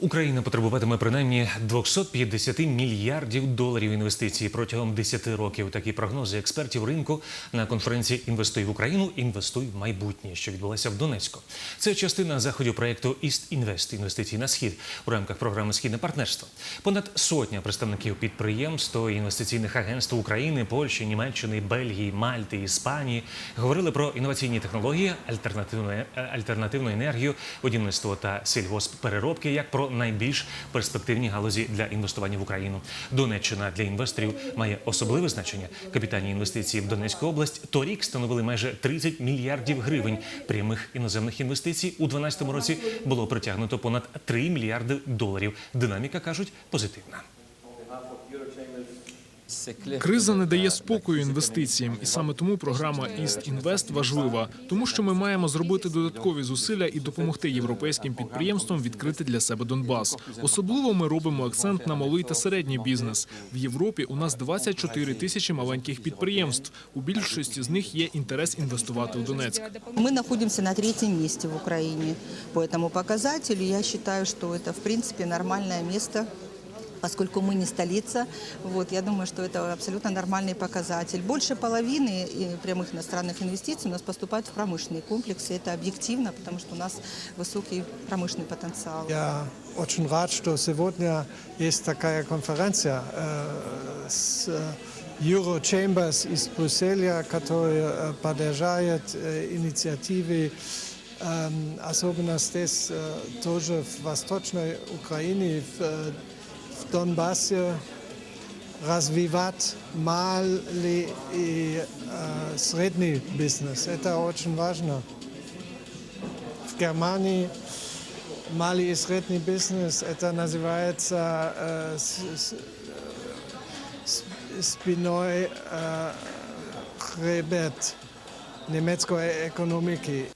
Україна потребуватиме принаймні 250 мільярдів доларів інвестицій протягом 10 років. Такі прогнози експертів ринку на конференції Інвестуй в Україну, інвестуй в майбутнє, що відбулася в Донецьку. Це частина заходів проекту Іст Інвест інвестицій на схід у рамках програми Східне партнерство. Понад сотня представників підприємств та інвестиційних агентств України, Польщі, Німеччини, Бельгії, Мальти, Іспанії говорили про інноваційні технології, альтернативну, е, альтернативну енергію, будівництво та сільгосппереробки як про найбільш перспективні галузі для інвестування в Україну. Донеччина для інвесторів має особливе значення. Капітальні інвестиції в Донецьку область торік становили майже 30 мільярдів гривень. Прямих іноземних інвестицій у 2012 році було притягнуто понад 3 мільярди доларів. Динаміка кажуть позитивна. Криза не дає спокою інвестиціям, і саме тому програма East Invest важлива, тому що ми маємо зробити додаткові зусилля і допомогти європейським підприємствам відкрити для себе Донбас. Особливо ми робимо акцент на малий та середній бізнес. В Європі у нас 24 тисячі маленьких підприємств. У більшості з них є інтерес інвестувати в Донецьк. Мы находимся на третьем месте в Украине по этому показателю. Я считаю, что это, в принципе, нормальное место, поскольку мы не столица. Вот, я думаю, что это абсолютно нормальный показатель. Больше половины э, прямых иностранных инвестиций у нас поступает в промышленные комплексы. Это объективно, потому что у нас высокий промышленный потенциал. Я очень рад, что сегодня есть такая конференция э, с э, Euro Chambers из Брюсселя, которая э, поддержает э, инициативы эм, особенно здесь тоже в Восточной Украине, в, э, в Донбассе развивать малый и э, средний бизнес. Это очень важно. В Германии малый и средний бизнес, это называется э, с- с- с- спиной э, хребет немецкой экономики.